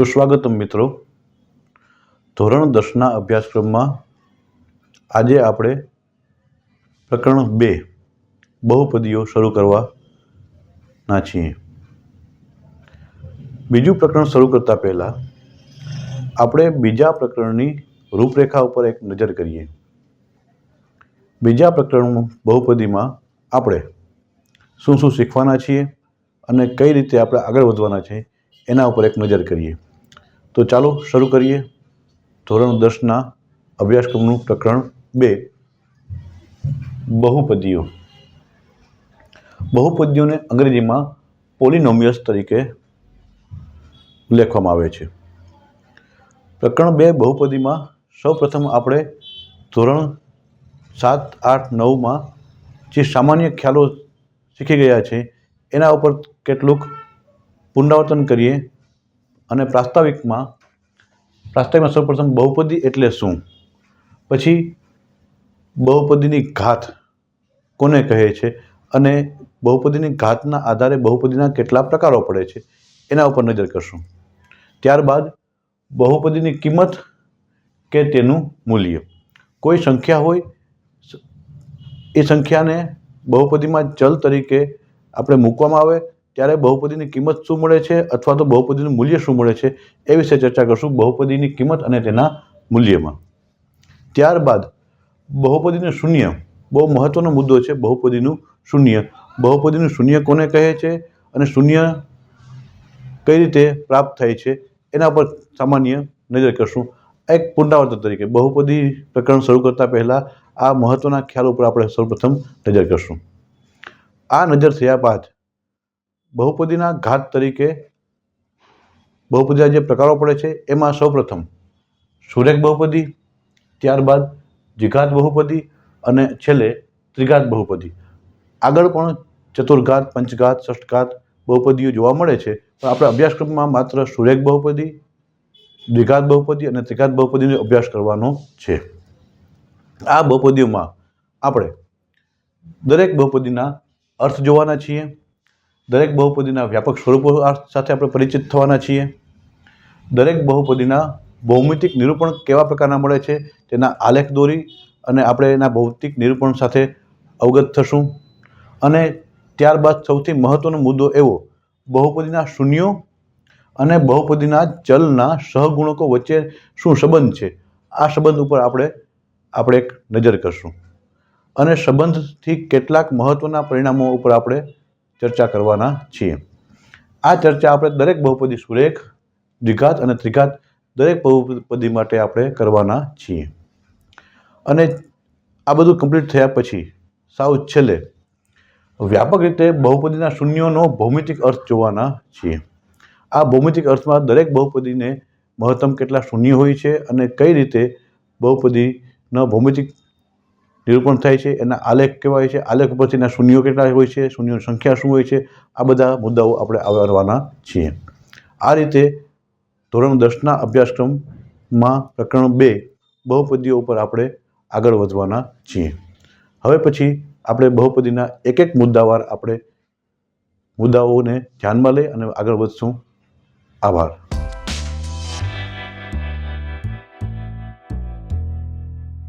સુસ્વાગતમ મિત્રો. ધોરણ દસના અભ્યાસક્રમમાં આજે આપણે પ્રકરણ બે, બહુપદીઓ શરૂ કરવાના છીએ. બીજું પ્રકરણ શરૂ કરતાં પહેલાં આપણે બીજા પ્રકરણની રૂપરેખા ઉપર એક નજર કરીએ. બીજા પ્રકરણ બહુપદીમાં આપણે શું શું શીખવાના છીએ અને કઈ રીતે આપણે આગળ વધવાના છે એના ઉપર એક નજર કરીએ. તો ચાલો શરૂ કરીએ. ધોરણ દસના અભ્યાસક્રમનું પ્રકરણ બે. બહુપદીઓ. બહુપદીઓને અંગ્રેજીમાં પોલિનોમિયસ તરીકે લેખવામાં આવે છે. પ્રકરણ બે બહુપદીમાં સૌપ્રથમ આપણે ધોરણ સાત, આઠ, નવમાં જે સામાન્ય ખ્યાલો શીખી ગયા છે, એના ઉપર કેટલુંક પુનરાવર્તન કરીએ. અને પ્રાસ્તાવિકમાં પ્રાસ્તાવિકમાં સૌપ્રથમ બહુપદી એટલે શું? પછી બહુપદીની ઘાત કોને કહે છે? અને બહુપદીની ઘાતના આધારે બહુપદીના કેટલા પ્રકારો પડે છે? એના ઉપર નજર કરશું. ત્યારબાદ બહુપદીની કિંમત કે તેનું મૂલ્ય? કોઈ સંખ્યા હોય, એ સંખ્યાને બહુપદીમાં ચલ તરીકે આપણે મૂકવામાં આવે ત્યારે બહુપદીની કિંમત શું મળે છે અથવા તો બહુપદીનું મૂલ્ય શું મળે છે એ વિશે ચર્ચા કરશું બહુપદીની કિંમત અને તેના મૂલ્યમાં. ત્યારબાદ બહુપદીનું શૂન્ય, બહુ મહત્ત્વનો મુદ્દો છે બહુપદીનું શૂન્ય. બહુપદીનું શૂન્ય કોને કહે છે અને શૂન્ય કઈ રીતે પ્રાપ્ત થાય છે એના પર સામાન્ય નજર કરશું. એક પુનરાવર્તન તરીકે બહુપદી પ્રકરણ શરૂ કરતાં પહેલાં આ મહત્ત્વના ખ્યાલ ઉપર આપણે સૌપ્રથમ નજર કરશું. આ નજર થયા બાદ બહુપદીના ઘાત તરીકે બહુપદીના જે પ્રકારો પડે છે, એમાં સૌપ્રથમ સુરેખ બહુપદી, ત્યારબાદ દ્વિઘાત બહુપદી અને છેલ્લે ત્રિઘાત બહુપદી. આગળ પણ ચતુર્ઘાત, પંચઘાત, ષષ્ઠઘાત બહુપદીઓ જોવા મળે છે, પણ આપણે અભ્યાસક્રમમાં માત્ર સુરેખ બહુપદી, દ્વિઘાત બહુપદી અને ત્રિઘાત બહુપદીનો અભ્યાસ કરવાનો છે. આ બહુપદીઓમાં આપણે દરેક બહુપદીના અર્થ જોવાના છીએ. દરેક બહુપદીના વ્યાપક સ્વરૂપો સાથે આપણે પરિચિત થવાના છીએ. દરેક બહુપદીના ભૌમિતિક નિરૂપણ કેવા પ્રકારના મળે છે તેના આલેખ દોરી અને આપણે એના ભૌતિક નિરૂપણ સાથે અવગત થશું. અને ત્યારબાદ સૌથી મહત્ત્વનો મુદ્દો એવો, બહુપદીના શૂન્યો અને બહુપદીના ચલના સહગુણકો વચ્ચે શું સંબંધ છે? આ સંબંધ ઉપર આપણે આપણે એક નજર કરશું. અને સંબંધથી કેટલાક મહત્ત્વના પરિણામો ઉપર આપણે ચર્ચા કરવાના છીએ. આ ચર્ચા આપણે દરેક બહુપદી સુરેખ, દ્વિઘાત અને ત્રિઘાત દરેક બહુપદી માટે આપણે કરવાના છીએ. અને આ બધું કમ્પ્લીટ થયા પછી સાવ છેલ્લે વ્યાપક રીતે બહુપદીના શૂન્યોનો ભૌમિતિક અર્થ જોવાના છીએ. આ ભૌમિતિક અર્થમાં દરેક બહુપદીને મહત્તમ કેટલા શૂન્ય હોય છે અને કઈ રીતે બહુપદીનો ભૌમિતિક નિરૂપણ થાય છે, એના આલેખ કહેવાય છે. આલેખ ઉપરથીના શૂન્યો કેટલા હોય છે, શૂન્યોની સંખ્યા શું હોય છે, આ બધા મુદ્દાઓ આપણે આવરવાના છીએ. આ રીતે ધોરણ દસના અભ્યાસક્રમમાં પ્રકરણ બે બહુપદીઓ ઉપર આપણે આગળ વધવાના છીએ. હવે પછી આપણે બહુપદીના એક એક મુદ્દાવાર આપણે મુદ્દાઓને ધ્યાનમાં લઈ અને આગળ વધશું. આભાર.